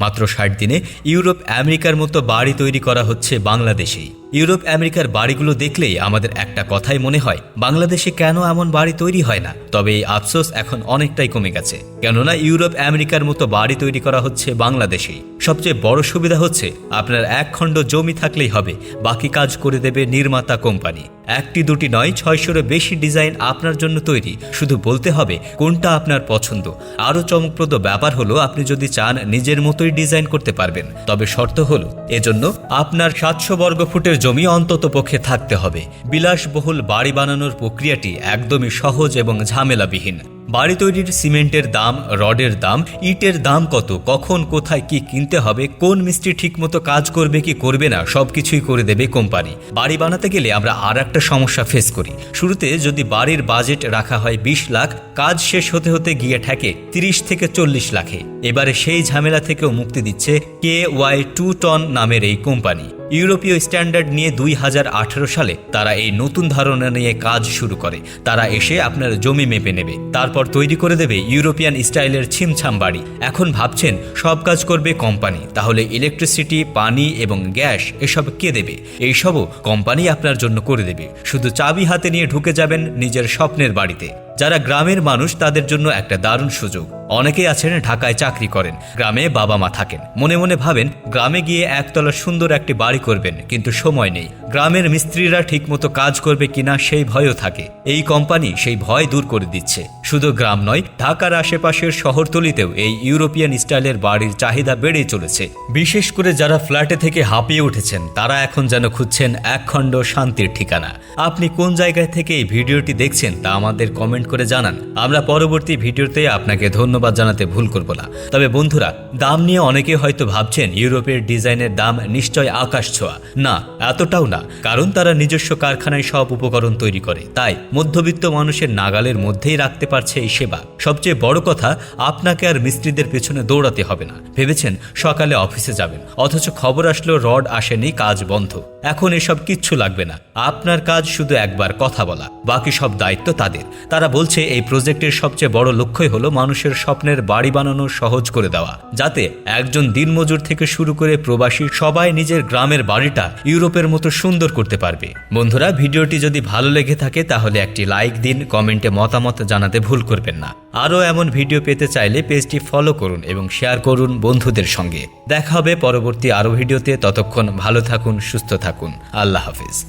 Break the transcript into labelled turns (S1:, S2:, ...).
S1: মাত্র ষাট দিনে ইউরোপ আমেরিকার মতো বাড়ি তৈরি করা হচ্ছে বাংলাদেশেই। ইউরোপ আমেরিকার বাড়িগুলো দেখলেই আমাদের একটা কথাই মনে হয়, বাংলাদেশে কেন এমন বাড়ি তৈরি হয় না? তবে এই আফসোস এখন অনেকটাই কমে গেছে। কেননা ইউরোপ আমেরিকার মতো বাড়ি তৈরি করা হচ্ছে বাংলাদেশেই। সবচেয়ে বড় সুবিধা হচ্ছে আপনার এক খণ্ড জমি থাকলেই হবে, বাকি কাজ করে দেবে নির্মাতা কোম্পানি। একটি দুটি নয়, ছয়শোরও বেশি ডিজাইন আপনার জন্য তৈরি। শুধু বলতে হবে কোনটা আপনার পছন্দ। আরও চমকপ্রদ ব্যাপার হলো আপনি যদি চান নিজের মতোই ডিজাইন করতে পারবেন, তবে শর্ত হলো এজন্য আপনার সাতশো বর্গ ফুটের জমি অন্তত পক্ষে থাকতে হবে। বিলাসবহুল বাড়ি বানানোর প্রক্রিয়াটি একদমই সহজ এবং ঝামেলাবিহীন। বাড়ি তৈরির সিমেন্টের দাম, রডের দাম, ইটের দাম কত, কখন, কোথায় কি কিনতে হবে, কোন মিস্ত্রি ঠিকমতো কাজ করবে, কি করবে না, সবকিছুই করে দেবে কোম্পানি। বাড়ি বানাতে গেলে আমরা আর একটা সমস্যা ফেস করি। শুরুতে যদি বাড়ির বাজেট রাখা হয় বিশ লাখ, কাজ শেষ হতে হতে গিয়ে ঠেকে তিরিশ থেকে চল্লিশ লাখে। এবারে সেই ঝামেলা থেকেও মুক্তি দিচ্ছে কে ওয়াই টু টন নামের এই কোম্পানি। ইউরোপীয় স্ট্যান্ডার্ড নিয়ে দুই হাজার আঠারো সালে তারা এই নতুন ধারণা নিয়ে কাজ শুরু করে। তারা এসে আপনার জমি মেপে নেবে। তারপর তৈরি করে দেবে ইউরোপিয়ান স্টাইলের ছিমছাম বাড়ি। এখন ভাবছেন, সব কাজ করবে কোম্পানি। তাহলে ইলেকট্রিসিটি, পানি এবং গ্যাস এসব কে দেবে? এইসবও কোম্পানি আপনার জন্য করে দেবে। শুধু চাবি হাতে নিয়ে ঢুকে যাবেন নিজের স্বপ্নের বাড়িতে। যারা গ্রামের মানুষ, তাদের জন্য একটা দারুণ সুযোগ। অনেকেই আছেন, ঢাকায় চাকরি করেন, গ্রামে বাবা মা থাকেন। মনে মনে ভাবেন, গ্রামে গিয়ে একতলা সুন্দর একটি বাড়ি করবেন, কিন্তু সময় নেই। গ্রামের মিস্ত্রিরা ঠিকমতো কাজ করবে কিনা, সেই ভয়ও থাকে। এই কোম্পানি সেই ভয় দূর করে দিচ্ছে। শুধু গ্রাম নয়, ঢাকার আশেপাশের শহরতলিতেও এই ইউরোপিয়ান স্টাইলের বাড়ির চাহিদা বেড়েই চলেছে। বিশেষ করে যারা ফ্ল্যাটে থেকে হাঁপিয়ে উঠেছেন, তারা এখন যেন খুঁজছেন একখণ্ড শান্তির ঠিকানা। আপনি কোন জায়গায় থেকে এই ভিডিওটি দেখছেন তা আমাদের কমেন্ট করে জানান। আমরা পরবর্তী ভিডিওতে আপনাকে ধন্যবাদ জানাতে ভুল করব না। তবে বন্ধুরা, দাম নিয়ে অনেকে হয়তো ভাবছেন ইউরোপের ডিজাইনের দাম নিশ্চয় আকাশ ছোঁয়া। না, এতটাও না। কারণ তারা নিজস্ব কারখানায় সব উপকরণ তৈরি করে। তাই মধ্যবিত্ত মানুষের নাগালের মধ্যেই রাখতে পারছে এই সেবা। সবচেয়ে বড় কথা, আপনাকে আর মিস্ত্রিদের পেছনে দৌড়াতে হবে না। ভেবেছেন সকালে অফিসে যাবেন। অথচ খবর আসলো রড আসেনি, কাজ বন্ধ। এখন এসব কিচ্ছু লাগবে না। আপনার কাজ শুধু একবার কথা বলা। বাকি সব দায়িত্ব তাদের। তারা বলছে, এই প্রজেক্টের সবচেয়ে বড় লক্ষ্যই হলো মানুষের স্বপ্নের বাড়ি বানানো সহজ করে দেওয়া। যাতে একজন দিনমজুর থেকে শুরু করে প্রবাসী সবাই নিজের গ্রামের বাড়িটা ইউরোপের মতো সুন্দর করতে পারবে। বন্ধুরা, ভিডিওটি যদি ভালো লেগে থাকে, তাহলে একটি লাইক দিন, কমেন্টে মতামত জানাতে ভুল করবেন না। আরও এমন ভিডিও পেতে চাইলে পেজটি ফলো করুন এবং শেয়ার করুন বন্ধুদের সঙ্গে। দেখা হবে পরবর্তী আরও ভিডিওতে। ততক্ষণ ভালো থাকুন, সুস্থ থাকুন। আল্লাহ হাফিজ।